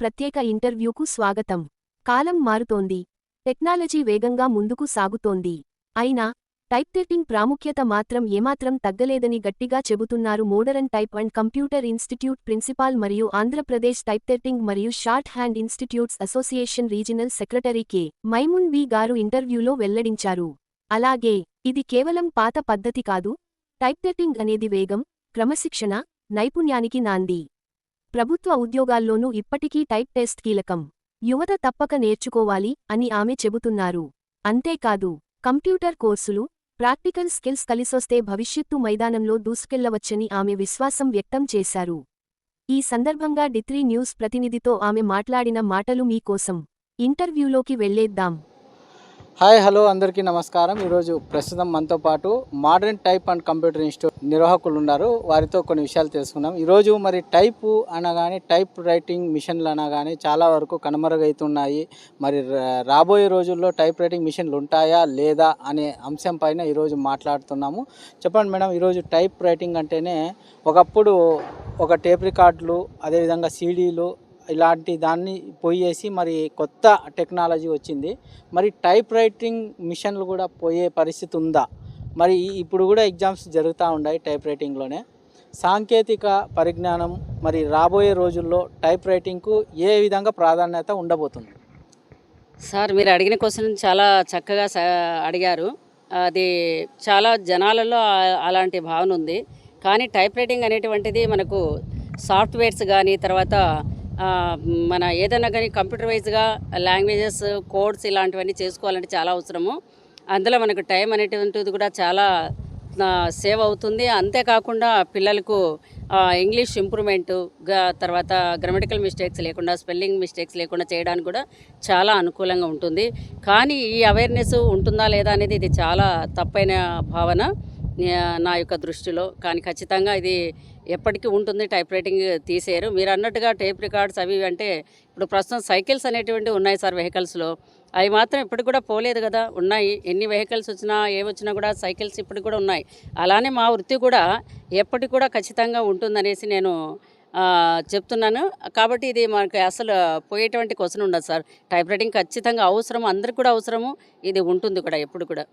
ప్రత్యేక ఇంటర్వ్యూకు స్వాగతం. కాలం మారుతోంది. టెక్నాలజీ వేగంగా ముందుకు సాగుతోంది. అయినా టైప్ ప్రాముఖ్యత మాత్రం ఏమాత్రం తగ్గలేదని గట్టిగా చెబుతున్నారు modern type and computer institute principal మరియు ఆంధ్రప్రదేశ్ టైప్ మరియు shorthand institutes association regional secretary K. Maimun V గారు ఇంటర్వ్యూలో వెల్లడించారు. అలాగే ఇది కేవలం పాత పద్ధతి కాదు. టైప్ అనేది వేగం క్రమశిక్షణ నైపుణ్యానికి నాంది. ప్రభుత్వ ఉద్యోగాల్లోనూ ఇప్పటికీ టైప్ టెస్ట్ కీలకం. యువత తప్పక నేర్చుకోవాలి అని ఆమె చెబుతున్నారు. అంతేకాదు కంప్యూటర్ కోర్సులు ప్రాక్టికల్ స్కిల్స్ కలిసొస్తే భవిష్యత్తు మైదానంలో దూసుకెళ్ళవచ్చని ఆమె విశ్వాసం వ్యక్తం చేశారు. ఈ సందర్భంగా డిత్రీ న్యూస్ ప్రతినిధితో ఆమె మాట్లాడిన మాటలు మీకోసం. ఇంటర్వ్యూలోకి వెళ్ళేద్దాం హాయ్ హలో అందరికీ నమస్కారం. ఈరోజు ప్రస్తుతం మనతో పాటు modern type and computer institute నిర్వాహకులు ఉన్నారు. వారితో కొన్ని విషయాలు తెలుసుకుందాం. ఈరోజు మరి టైపు అనగానే టైప్ రైటింగ్ మిషన్లు అనగానే చాలా వరకు కనుమరుగైతున్నాయి. మరి రా- రాబోయే రోజుల్లో టైప్ రైటింగ్ మిషన్లు ఉంటాయా లేదా అనే అంశం పైన ఈరోజు మాట్లాడుతున్నాము. చెప్పండి మేడం ఈరోజు టైప్ రైటింగ్ అంటేనే ఒకప్పుడు ఒక టేప్ రికార్డులు అదేవిధంగా సీడీలు ఇలాంటి దాన్ని పోయేసి మరి కొత్త టెక్నాలజీ వచ్చింది. మరి టైప్ రైటింగ్ మిషన్లు కూడా పోయే పరిస్థితి ఉందా? మరి ఇప్పుడు కూడా ఎగ్జామ్స్ జరుగుతూ ఉన్నాయి టైప్ రైటింగ్లోనే. సాంకేతిక పరిజ్ఞానం మరి రాబోయే రోజుల్లో టైప్ రైటింగ్కు ఏ విధంగా ప్రాధాన్యత ఉండబోతుంది? సార్ మీరు అడిగిన క్వశ్చన్ చాలా చక్కగా అడిగారు. అది చాలా జనాలలో అలాంటి భావన ఉంది. కానీ టైప్ రైటింగ్ అనేటువంటిది మనకు సాఫ్ట్వేర్స్ కానీ తర్వాత మన ఏదైనా కానీ కంప్యూటర్ వైజ్గా లాంగ్వేజెస్ కోడ్స్ ఇలాంటివన్నీ చేసుకోవాలంటే చాలా అవసరము. అందులో మనకు టైం అనేటువంటిది కూడా చాలా సేవ్ అవుతుంది. అంతేకాకుండా పిల్లలకు ఇంగ్లీష్ ఇంప్రూవ్మెంట్ తర్వాత గ్రామటికల్ మిస్టేక్స్ లేకుండా స్పెల్లింగ్ మిస్టేక్స్ లేకుండా చేయడానికి కూడా చాలా అనుకూలంగా ఉంటుంది. కానీ ఈ అవేర్నెస్ ఉంటుందా లేదా అనేది ఇది చాలా తప్పైన భావన. నా యొక్క దృష్టిలో. కానీ ఖచ్చితంగా ఇది ఎప్పటికీ ఉంటుంది. టైప్ రైటింగ్ తీసేయరు. మీరు అన్నట్టుగా టేప్ రికార్డ్స్ అవి అంటే ఇప్పుడు ప్రస్తుతం సైకిల్స్ అనేటువంటివి ఉన్నాయి సార్ వెహికల్స్లో. అవి మాత్రం ఇప్పటికి కూడా పోలేదు కదా. ఉన్నాయి. ఎన్ని వెహికల్స్ వచ్చినా ఏమొచ్చినా కూడా సైకిల్స్ ఇప్పటికి కూడా ఉన్నాయి. అలానే మా వృత్తి కూడా ఎప్పటికి కూడా ఖచ్చితంగా ఉంటుందనేసి నేను చెప్తున్నాను. కాబట్టి ఇది మనకి అసలు పోయేటువంటి క్వశ్చన్ ఉండదు సార్. టైప్ రైటింగ్ ఖచ్చితంగా అవసరం. అందరికి కూడా అవసరము. ఇది ఉంటుంది కూడా ఎప్పుడు కూడా.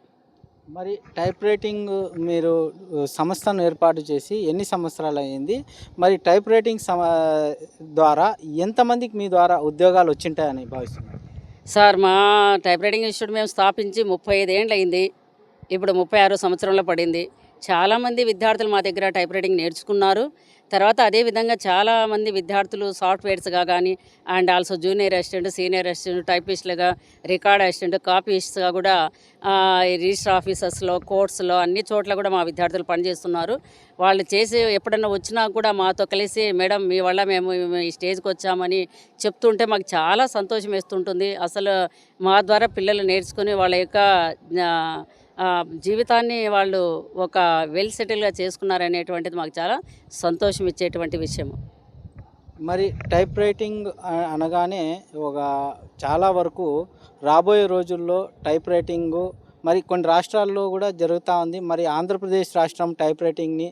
మరి టైప్ రైటింగ్ మీరు సంస్థను ఏర్పాటు చేసి ఎన్ని సంవత్సరాలు అయ్యింది? మరి టైప్ రైటింగ్ సమ ద్వారా ఎంతమందికి మీ ద్వారా ఉద్యోగాలు వచ్చింటాయని భావిస్తున్నారు? సార్ మా టైప్ రైటింగ్ ఇన్స్టిట్యూట్ మేము స్థాపించి ముప్పై ఐదేళ్ళు అయింది. ఇప్పుడు ముప్పై ఆరో సంవత్సరంలో పడింది. చాలామంది విద్యార్థులు మా దగ్గర టైప్ రైటింగ్ నేర్చుకున్నారు. తర్వాత అదేవిధంగా చాలామంది విద్యార్థులు సాఫ్ట్వేర్స్గా కానీ and also junior assistant senior assistant టైపిస్ట్లుగా record assistant కాపీస్ట్గా కూడా రిజిస్టర్ ఆఫీసర్స్లో కోర్ట్స్లో అన్ని చోట్ల కూడా మా విద్యార్థులు పనిచేస్తున్నారు. వాళ్ళు చేసి ఎప్పుడన్నా వచ్చినా కూడా మాతో కలిసి మేడం మీ వల్ల మేము ఈ స్టేజ్కి వచ్చామని చెప్తుంటే మాకు చాలా సంతోషం వేస్తుంటుంది. అసలు మా ద్వారా పిల్లలు నేర్చుకుని వాళ్ళ యొక్క జీవితాన్ని వాళ్ళు ఒక వెల్ సెటిల్గా చేసుకున్నారనేటువంటిది మాకు చాలా సంతోషం ఇచ్చేటువంటి విషయం మరి టైప్ రైటింగ్ అనగానే ఒక చాలా వరకు రాబోయే రోజుల్లో టైప్ రైటింగ్ మరి కొన్ని రాష్ట్రాల్లో కూడా జరుగుతూ ఉంది. మరి ఆంధ్రప్రదేశ్ రాష్ట్రం టైప్ రైటింగ్ని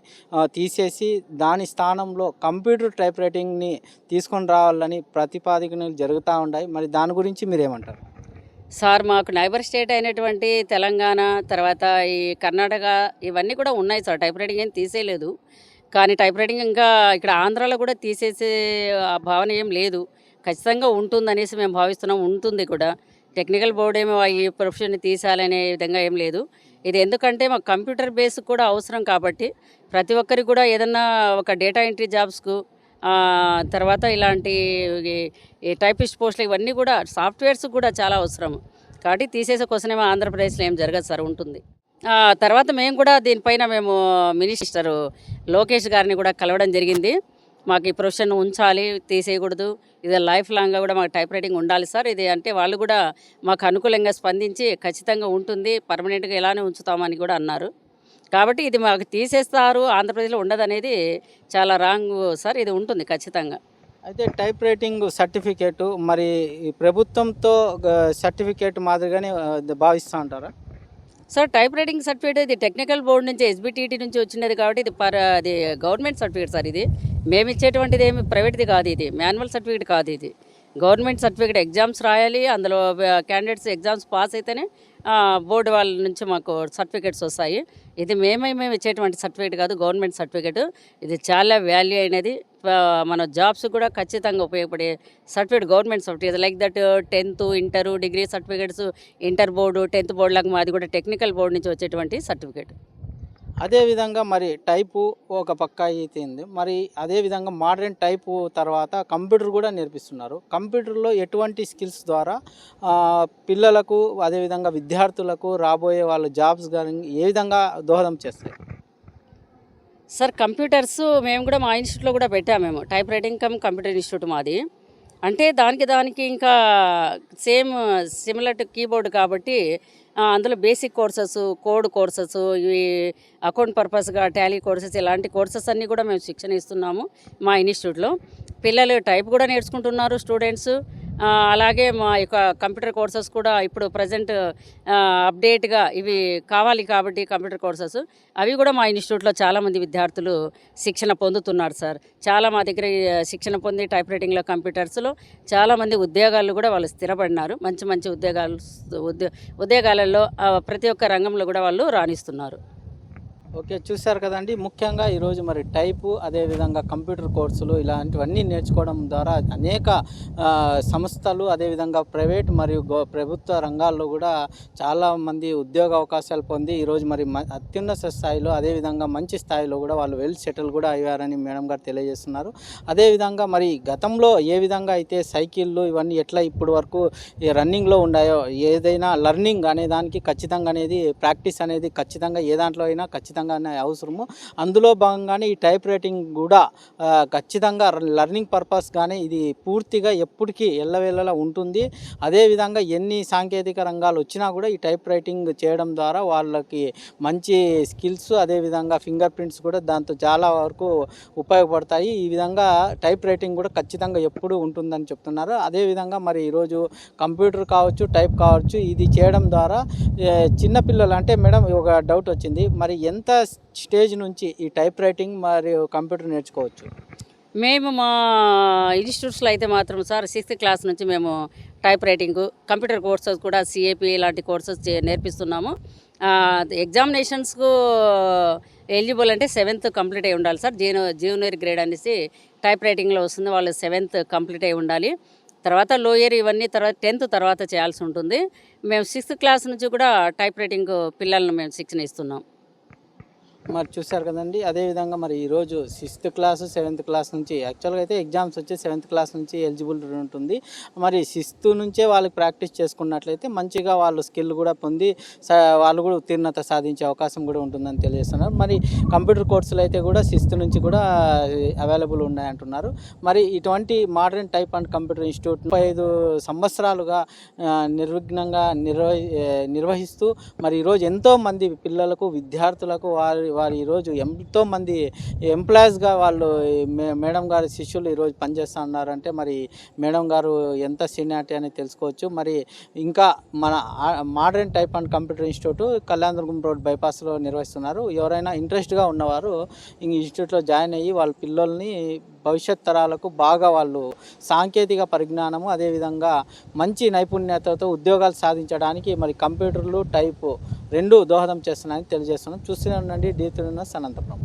తీసేసి దాని స్థానంలో కంప్యూటర్ టైప్ రైటింగ్ని తీసుకొని రావాలని ప్రతిపాదికలు జరుగుతూ ఉన్నాయి మరి దాని గురించి మీరేమంటారు? సార్ మాకు నైబర్ స్టేట్ అయినటువంటి తెలంగాణ తర్వాత ఈ కర్ణాటక ఇవన్నీ కూడా ఉన్నాయి సార్. టైప్ రైటింగ్ ఏం తీసేయలేదు. కానీ టైప్ రైటింగ్ ఇంకా ఇక్కడ ఆంధ్రాలో కూడా తీసేసే భావన ఏం లేదు. ఖచ్చితంగా ఉంటుందనేసి మేము భావిస్తున్నాం. ఉంటుంది కూడా. టెక్నికల్ బోర్డు ఏమో ఈ ప్రొఫెషన్ తీసేయాలనే విధంగా ఏం లేదు. ఇది ఎందుకంటే మాకు కంప్యూటర్ బేస్ కూడా అవసరం కాబట్టి ప్రతి ఒక్కరికి కూడా ఏదన్నా ఒక డేటా ఎంట్రీ జాబ్స్కు తర్వాత ఇలాంటి ఈ- టైపిస్ట్ పోస్టులు ఇవన్నీ కూడా సాఫ్ట్వేర్స్ కూడా చాలా అవసరం కాబట్టి తీసేసే క్వశ్చన్ ఏమో ఆంధ్రప్రదేశ్లో ఏం జరగదు సార్ ఉంటుంది. తర్వాత మేము కూడా దీనిపైన మేము మినిస్టర్ లోకేష్ గారిని కూడా కలవడం జరిగింది. మాకు ఈ ప్రొఫెషన్ ఉంచాలి తీసేయకూడదు. ఇది లైఫ్ లాంగ్గా కూడా మాకు టైప్ రైటింగ్ ఉండాలి సార్. ఇది అంటే వాళ్ళు కూడా మాకు అనుకూలంగా స్పందించి ఖచ్చితంగా ఉంటుంది పర్మనెంట్గా ఇలానే ఉంచుతామని కూడా అన్నారు. కాబట్టి ఇది మాకు తీసేస్తారు ఆంధ్రప్రదేశ్లో ఉండదనేది చాలా రాంగ్ సార్ ఇది ఉంటుంది ఖచ్చితంగా. అయితే టైప్ రైటింగ్ సర్టిఫికేట్ మరి ప్రభుత్వంతో సర్టిఫికేట్ మాదిరిగానే భావిస్తూ ఉంటారా సార్ టైప్ రైటింగ్ సర్టిఫికేట్ ఇది టెక్నికల్ బోర్డు నుంచి ఎస్బిటిటి నుంచి వచ్చినది కాబట్టి ఇది పర్ అది గవర్నమెంట్ సర్టిఫికేట్ సార్ ఇది. మేము ఇచ్చేటువంటిది ఏమి ప్రైవేట్ది కాదు ఇది మాన్యువల్ సర్టిఫికేట్ కాదు ఇది. గవర్నమెంట్ సర్టిఫికేట్ ఎగ్జామ్స్ రాయాలి అందులో క్యాండిడేట్స్ ఎగ్జామ్స్ పాస్ అయితేనే బోర్డు వాళ్ళ నుంచి మాకు సర్టిఫికేట్స్ వస్తాయి. ఇది మేమే మేము ఇచ్చేటువంటి సర్టిఫికేట్ కాదు గవర్నమెంట్ సర్టిఫికేట్. ఇది చాలా వాల్యూ అయినది. మన జాబ్స్ కూడా ఖచ్చితంగా ఉపయోగపడే certificate government certificate. Like that tenth inter degree certificates inter board tenth board లాగా మాది కూడా టెక్నికల్ బోర్డు నుంచి వచ్చేటువంటి సర్టిఫికేట్. అదేవిధంగా మరి టైపు ఒక పక్క అయితే ఉంది. మరి అదేవిధంగా మోడర్న్ టైపు తర్వాత కంప్యూటర్ కూడా నేర్పిస్తున్నారు. కంప్యూటర్లో ఎటువంటి స్కిల్స్ ద్వారా పిల్లలకు అదేవిధంగా విద్యార్థులకు రాబోయే వాళ్ళ జాబ్స్ కానీ ఏ విధంగా దోహదం చేస్తాయి? సార్ కంప్యూటర్స్ మేము కూడా మా ఇన్స్టిట్యూట్లో కూడా పెట్టాము మేము. Type writing cum computer institute మాది. అంటే దానికి దానికి ఇంకా సేమ్ సిమిలర్ టు కీబోర్డ్ కాబట్టి అందులో బేసిక్ కోర్సెస్ కోడ్ కోర్సెస్ ఇవి అకౌంట్ పర్పస్గా టాలీ కోర్సెస్ ఇలాంటి కోర్సెస్ అన్నీ కూడా మేము శిక్షణ ఇస్తున్నాము మా ఇన్స్టిట్యూట్లో పిల్లలు టైప్ కూడా నేర్చుకుంటున్నారు స్టూడెంట్స్ అలాగే మా యొక్క కంప్యూటర్ కోర్సెస్ కూడా ఇప్పుడు ప్రజెంట్ అప్డేట్గా ఇవి కావాలి కాబట్టి కంప్యూటర్ కోర్సెస్. అవి కూడా మా ఇన్స్టిట్యూట్లో చాలామంది విద్యార్థులు శిక్షణ పొందుతున్నారు సార్. చాలా మా దగ్గర శిక్షణ పొంది టైప్ రైటింగ్లో కంప్యూటర్స్లో చాలామంది ఉద్యోగాలు కూడా వాళ్ళు స్థిరపడినారు. మంచి మంచి ఉద్యోగాలు ఉద్యో ఉద్యోగాలలో ప్రతి ఒక్క రంగంలో కూడా వాళ్ళు రాణిస్తున్నారు. ఓకే చూశారు కదండి. ముఖ్యంగా ఈరోజు మరి టైపు అదేవిధంగా కంప్యూటర్ కోర్సులు ఇలాంటివన్నీ నేర్చుకోవడం ద్వారా అనేక సంస్థలు అదేవిధంగా ప్రైవేట్ మరియు ప్రభుత్వ రంగాల్లో కూడా చాలామంది ఉద్యోగ అవకాశాలు పొంది ఈరోజు మరి మ- అత్యున్నత స్థాయిలో అదేవిధంగా మంచి స్థాయిలో కూడా వాళ్ళు వెల్ సెటిల్ కూడా అయ్యారని మేడం గారు తెలియజేస్తున్నారు. అదేవిధంగా మరి గతంలో ఏ విధంగా అయితే సైకిళ్ళు ఇవన్నీ ఎట్లా ఇప్పటి వరకు ఈ రన్నింగ్లో ఉన్నాయో ఏదైనా లర్నింగ్ అనే దానికి ఖచ్చితంగా అనేది ప్రాక్టీస్ అనేది ఖచ్చితంగా ఏ దాంట్లో అయినా ఖచ్చితంగా అనే అవసరము. అందులో భాగంగానే ఈ టైప్ రైటింగ్ కూడా ఖచ్చితంగా లర్నింగ్ పర్పస్ కానీ ఇది పూర్తిగా ఎప్పటికీ ఎల్లవేళలా ఉంటుంది. అదేవిధంగా ఎన్ని సాంకేతిక రంగాలు వచ్చినా కూడా ఈ టైప్ రైటింగ్ చేయడం ద్వారా వాళ్ళకి మంచి స్కిల్స్ అదేవిధంగా ఫింగర్ ప్రింట్స్ కూడా దాంతో చాలా వరకు ఉపయోగపడతాయి. ఈ విధంగా టైప్ రైటింగ్ కూడా ఖచ్చితంగా ఎప్పుడు ఉంటుందని చెప్తున్నారు. అదేవిధంగా మరి ఈరోజు కంప్యూటర్ కావచ్చు టైప్ కావచ్చు ఇది చేయడం ద్వారా చిన్నపిల్లలు అంటే మేడం ఒక డౌట్ వచ్చింది. మరి ఎంత స్టేజ్ నుంచి ఈ టైప్ రైటింగ్ మరియు కంప్యూటర్ నేర్చుకోవచ్చు? మేము మా ఇన్స్టిట్యూట్స్లో అయితే మాత్రం సార్ సిక్స్త్ క్లాస్ నుంచి మేము టైప్ రైటింగ్ కంప్యూటర్ కోర్సెస్ కూడా సిఏపి ఇలాంటి కోర్సెస్ చే- నేర్పిస్తున్నాము. ఎగ్జామినేషన్స్కు ఎలిజిబుల్ అంటే సెవెంత్ కంప్లీట్ అయి ఉండాలి సార్. జూనియర్ జూనియర్ గ్రేడ్ అనేసి టైప్ రైటింగ్లో వస్తుంది. వాళ్ళు సెవెంత్ కంప్లీట్ అయి ఉండాలి. తర్వాత లోయర్ ఇవన్నీ తర్వాత టెన్త్ తర్వాత చేయాల్సి ఉంటుంది. మేము సిక్స్త్ క్లాస్ నుంచి కూడా టైప్ రైటింగ్ పిల్లలను మేము శిక్షణ ఇస్తున్నాం. మరి చూశారు కదండి. అదేవిధంగా మరి ఈరోజు సిక్స్త్ క్లాస్ సెవెంత్ క్లాస్ నుంచి యాక్చువల్గా అయితే ఎగ్జామ్స్ వచ్చి సెవెంత్ క్లాస్ నుంచి ఎలిజిబుల్ ఉంటుంది. మరి సిక్స్త్ నుంచే వాళ్ళకి ప్రాక్టీస్ చేసుకున్నట్లయితే మంచిగా వాళ్ళు స్కిల్ కూడా పొంది వాళ్ళు కూడా ఉత్తీర్ణత సాధించే అవకాశం కూడా ఉంటుందని తెలియజేస్తున్నారు. మరి కంప్యూటర్ కోర్సులు అయితే కూడా సిక్స్త్ నుంచి కూడా అవైలబుల్ ఉన్నాయంటున్నారు. మరి ఇటువంటి modern type and computer institute ముప్పై ఐదు సంవత్సరాలుగా నిర్విఘ్నంగా నిర్వహి నిర్వహిస్తూ మరి ఈరోజు ఎంతో మంది పిల్లలకు విద్యార్థులకు వారి వారి ఈరోజు ఎంతో మంది ఎంప్లాయీస్గా వాళ్ళు మే- మేడం గారి శిష్యులు ఈరోజు పనిచేస్తూ ఉన్నారంటే మరి మేడం గారు ఎంత సీనియారిటీ అని తెలుసుకోవచ్చు. మరి ఇంకా మన modern type and computer institute Kalyanadurgam road బైపాస్లో నిర్వహిస్తున్నారు. ఎవరైనా ఇంట్రెస్ట్గా ఉన్నవారు ఈ ఇన్స్టిట్యూట్లో జాయిన్ అయ్యి వాళ్ళ పిల్లల్ని భవిష్యత్ తరాలకు బాగా వాళ్ళు సాంకేతిక పరిజ్ఞానము అదేవిధంగా మంచి నైపుణ్యతతో ఉద్యోగాలు సాధించడానికి మరి కంప్యూటర్లు టైపు రెండు దోహదం చేస్తున్నాయని తెలియజేస్తున్నాం. చూస్తూనే ఉండండి. D three సనంతపురం